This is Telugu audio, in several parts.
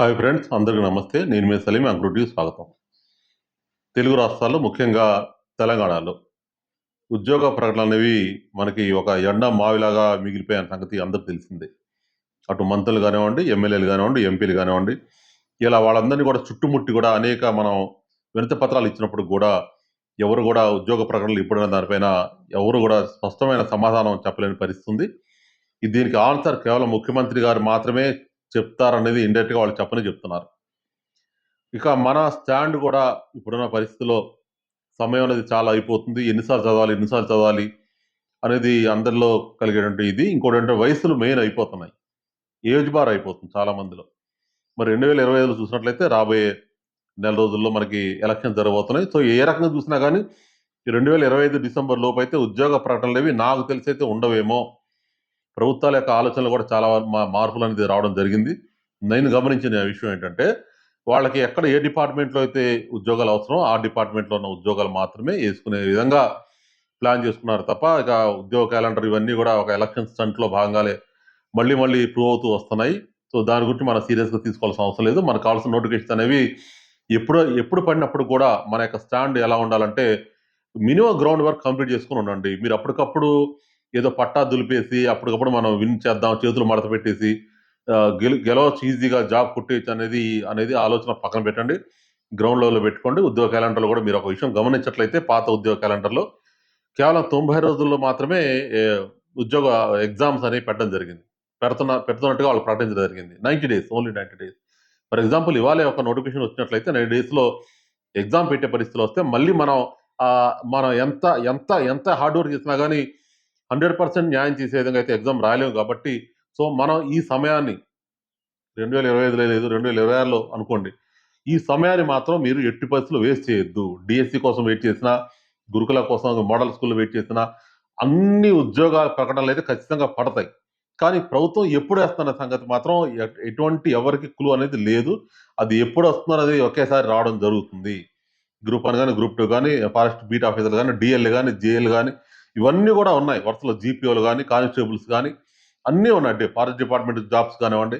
హాయ్ ఫ్రెండ్స్ అందరికీ నమస్తే. నేను మీ సలీం అంకురుటికి స్వాగతం. తెలుగు రాష్ట్రాల్లో ముఖ్యంగా తెలంగాణలో ఉద్యోగ ప్రకటనలు అనేవి మనకి ఒక ఎండ మావిలాగా మిగిలిపోయిన సంగతి అందరికి తెలిసిందే. అటు మంత్రులు కానివ్వండి ఎమ్మెల్యేలు కానివ్వండి ఎంపీలు కానివ్వండి ఇలా వాళ్ళందరినీ కూడా చుట్టుముట్టి కూడా అనేక మనం వినతి పత్రాలు ఇచ్చినప్పుడు కూడా ఎవరు కూడా ఉద్యోగ ప్రకటనలు ఇప్పుడైన దానిపైన ఎవరు కూడా స్పష్టమైన సమాధానం చెప్పలేని పరిస్థితి దీనికి ఆన్సర్ కేవలం ముఖ్యమంత్రి గారు మాత్రమే చెప్తారనేది ఇండైరెక్ట్గా వాళ్ళు చెప్పని చెప్తున్నారు. ఇక మన స్టాండ్ కూడా ఇప్పుడున్న పరిస్థితిలో సమయం అనేది చాలా అయిపోతుంది. ఎన్నిసార్లు చదవాలి ఎన్నిసార్లు చదవాలి అనేది అందరిలో కలిగేటువంటి ఇది. ఇంకోటి అంటే వయసులు మెయిన్ అయిపోతున్నాయి. ఏజ్ బార్ అయిపోతుంది చాలా మందిలో. మరి రెండు వేల ఇరవై ఐదులో చూసినట్లయితే రాబోయే నెల రోజుల్లో మనకి ఎలక్షన్ జరగబోతున్నాయి. సో ఏ రకంగా చూసినా కానీ రెండు వేల ఇరవై ఐదు డిసెంబర్ లోపు అయితే ఉద్యోగ ప్రకటనలు ఏవి నాకు తెలిసి అయితే ఉండవేమో ప్రభుత్వాల యొక్క ఆలోచనలు కూడా చాలా మా మార్పులు అనేది రావడం జరిగింది. నేను గమనించిన విషయం ఏంటంటే వాళ్ళకి ఎక్కడ ఏ డిపార్ట్మెంట్లో అయితే ఉద్యోగాలు అవసరం ఆ డిపార్ట్మెంట్లో ఉన్న ఉద్యోగాలు మాత్రమే వేసుకునే విధంగా ప్లాన్ చేసుకున్నారు తప్ప ఇక ఉద్యోగ క్యాలెండర్ ఇవన్నీ కూడా ఒక ఎలక్షన్ స్టంట్లో భాగంగానే మళ్ళీ మళ్ళీ ప్రూవ్ అవుతూ వస్తున్నాయి. సో దాని గురించి మనం సీరియస్గా తీసుకోవాల్సిన అవసరం లేదు. మనకు కావాల్సిన నోటిఫికేషన్ అనేవి ఎప్పుడు ఎప్పుడు పడినప్పుడు కూడా మన యొక్క స్టాండ్ ఎలా ఉండాలంటే మినిమం గ్రౌండ్ వర్క్ కంప్లీట్ చేసుకుని ఉండండి. మీరు అప్పటికప్పుడు ఏదో పట్టా దులిపేసి అప్పటికప్పుడు మనం విన్ చేద్దాం చేతులు మడత పెట్టేసి గెలు గెలవచ్చు ఈజీగా జాబ్ కుట్టేయచ్చు అనేది అనేది ఆలోచన పక్కన పెట్టండి. గ్రౌండ్ లెవెల్లో పెట్టుకోండి. ఉద్యోగ క్యాలెండర్లో కూడా మీరు ఒక విషయం గమనించట్లయితే పాత ఉద్యోగ క్యాలెండర్లో కేవలం తొంభై రోజుల్లో మాత్రమే ఉద్యోగ ఎగ్జామ్స్ అనేవి పెట్టడం జరిగింది. పెడుతున్న పెడుతున్నట్టుగా వాళ్ళు ప్రకటించడం జరిగింది. Ninety days only ninety days. For example ఇవాళ ఒక నోటిఫికేషన్ వచ్చినట్లయితే నైన్ డేస్లో ఎగ్జామ్ పెట్టే పరిస్థితులు వస్తే మళ్ళీ మనం మనం ఎంత ఎంత ఎంత హార్డ్ వర్క్ చేసినా కానీ హండ్రెడ్ పర్సెంట్ న్యాయం చేసే విధంగా అయితే ఎగ్జామ్ రాయలేము కాబట్టి సో మనం ఈ సమయాన్ని రెండు వేల ఇరవై ఐదులో లేదు రెండు వేల ఇరవై ఆరులో అనుకోండి ఈ సమయాన్ని మాత్రం మీరు ఎట్టి పరిస్థితులు వేస్ట్ చేయొద్దు. డిఎస్సి కోసం వెయిట్ చేసినా గురుకుల కోసం మోడల్ స్కూల్లో వెయిట్ చేసినా అన్ని ఉద్యోగాల ప్రకటనలు అయితే ఖచ్చితంగా పడతాయి. కానీ ప్రభుత్వం ఎప్పుడు వేస్తున్న సంగతి మాత్రం ఎటువంటి ఎవరికి క్లూ అనేది లేదు. అది ఎప్పుడు వస్తున్నారు అనేది ఒకేసారి రావడం జరుగుతుంది. గ్రూప్ వన్ కానీ గ్రూప్ టూ కానీ ఫారెస్ట్ బీట్ ఆఫీసర్లు కానీ డిఎల్ కానీ జేఎల్ కానీ ఇవన్నీ కూడా ఉన్నాయి. వరుసలో జీపీఓలు కానీ కానిస్టేబుల్స్ కానీ అన్నీ ఉన్నాయి. అంటే ఫారెస్ట్ డిపార్ట్మెంట్ జాబ్స్ కానివ్వండి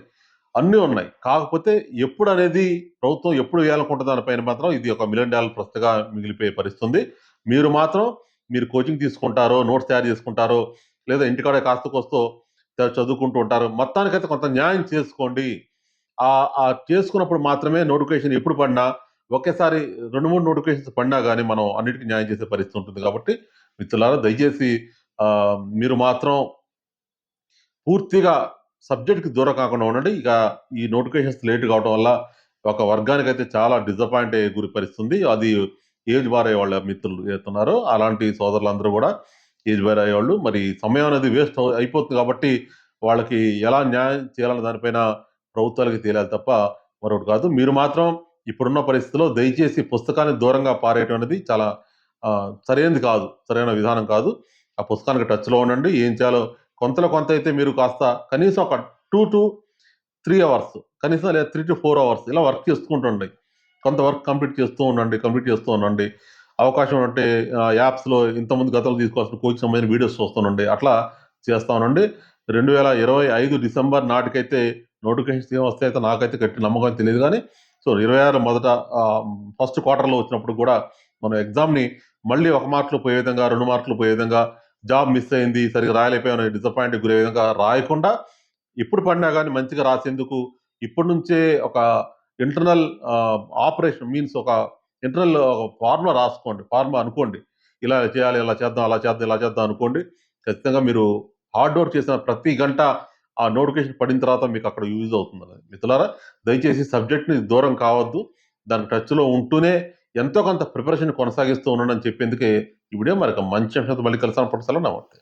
అన్నీ ఉన్నాయి. కాకపోతే ఎప్పుడు అనేది ప్రభుత్వం ఎప్పుడు వేయాలనుకుంటుంది దానిపైన మాత్రం ఇది ఒక మిలియన్ డాలర్ ప్రస్తుతగా మిగిలిపోయే పరిస్థితుంది. మీరు మాత్రం మీరు కోచింగ్ తీసుకుంటారో నోట్స్ తయారు చేసుకుంటారో లేదా ఇంటికాడ కాస్త కోస్తో చదువుకుంటూ ఉంటారు మొత్తానికైతే కొంత న్యాయం చేసుకోండి. ఆ చేసుకున్నప్పుడు మాత్రమే నోటిఫికేషన్ ఎప్పుడు పడినా ఒకేసారి రెండు మూడు నోటిఫికేషన్స్ పడినా కానీ మనం అన్నిటికీ న్యాయం చేసే పరిస్థితి ఉంటుంది కాబట్టి మిత్రులారా దయచేసి మీరు మాత్రం పూర్తిగా సబ్జెక్ట్కి దూరం కాకుండా ఉండండి. ఇక ఈ నోటిఫికేషన్స్ లేట్ కావడం వల్ల ఒక వర్గానికి అయితే చాలా డిసప్పాయింట్ అయ్యే గురిపరిస్తుంది అది ఏజ్ బార్ అయ్యే వాళ్ళ మిత్రులు చేస్తున్నారో. అలాంటి సోదరులందరూ కూడా ఏజ్ బార్ అయ్యేవాళ్ళు మరి సమయం అనేది వేస్ట్ అయిపోతుంది కాబట్టి వాళ్ళకి ఎలా న్యాయం చేయాలన్న దానిపైన ప్రభుత్వాలకి తేలాలి తప్ప మరొకటి కాదు. మీరు మాత్రం ఇప్పుడున్న పరిస్థితిలో దయచేసి పుస్తకాన్ని దూరంగా పారేయటం అనేది చాలా సరైనది కాదు సరైన విధానం కాదు. ఆ పుస్తకానికి టచ్లో ఉండండి ఏం చేయాలో. కొంతలో కొంత అయితే మీరు కాస్త కనీసం ఒక టూ టు త్రీ అవర్స్ కనీసం లేదా త్రీ టు ఫోర్ అవర్స్ ఇలా వర్క్ చేసుకుంటుండండి కొంత వర్క్ కంప్లీట్ చేస్తూ ఉండండి కంప్లీట్ చేస్తూ ఉండండి. అవకాశం ఉంటే యాప్స్లో ఇంతకుముందు గతంలో తీసుకోవాల్సిన కోచింగ్ సంబంధించిన వీడియోస్ చూస్తుండండి అట్లా చేస్తా ఉండండి. రెండు వేల ఇరవై ఐదు డిసెంబర్ నాటికైతే నోటిఫికేషన్స్ ఏం వస్తాయితే నాకైతే గట్టి నమ్మకం తెలియదు కానీ సో ఇరవై ఆరు మొదట ఫస్ట్ క్వార్టర్లో వచ్చినప్పుడు కూడా మనం ఎగ్జామ్ని మళ్ళీ ఒక మార్కులు పోయే విధంగా రెండు మార్కులు పోయే విధంగా జాబ్ మిస్ అయింది సరిగ్గా రాయలేకపోయాను డిసప్పాయింట్ గురే విధంగా రాయకుండా ఇప్పుడు పడినా కానీ మంచిగా రాసేందుకు ఇప్పటి నుంచే ఒక ఇంటర్నల్ ఆపరేషన్ మీన్స్ ఒక ఇంటర్నల్ ఒక ఫార్ములా రాసుకోండి. ఫార్ములా అనుకోండి. ఇలా చేయాలి ఇలా చేద్దాం అలా చేద్దాం ఇలా చేద్దాం అనుకోండి. ఖచ్చితంగా మీరు హార్డ్ వర్క్ చేసిన ప్రతి గంట ఆ నోటిఫికేషన్ పడిన తర్వాత మీకు అక్కడ యూజ్ అవుతుంది మిత్రులారా దయచేసి సబ్జెక్ట్ని దూరం కావద్దు. దాని టచ్లో ఉంటూనే ఎంతో కొంత ప్రిపరేషన్ కొనసాగిస్తూ ఉండడం అని చెప్పేందుకే ఇప్పుడే వీడియో మరి మంచి అంశంతో మళ్ళీ కలిసాను పట్టుసలా నమస్తే.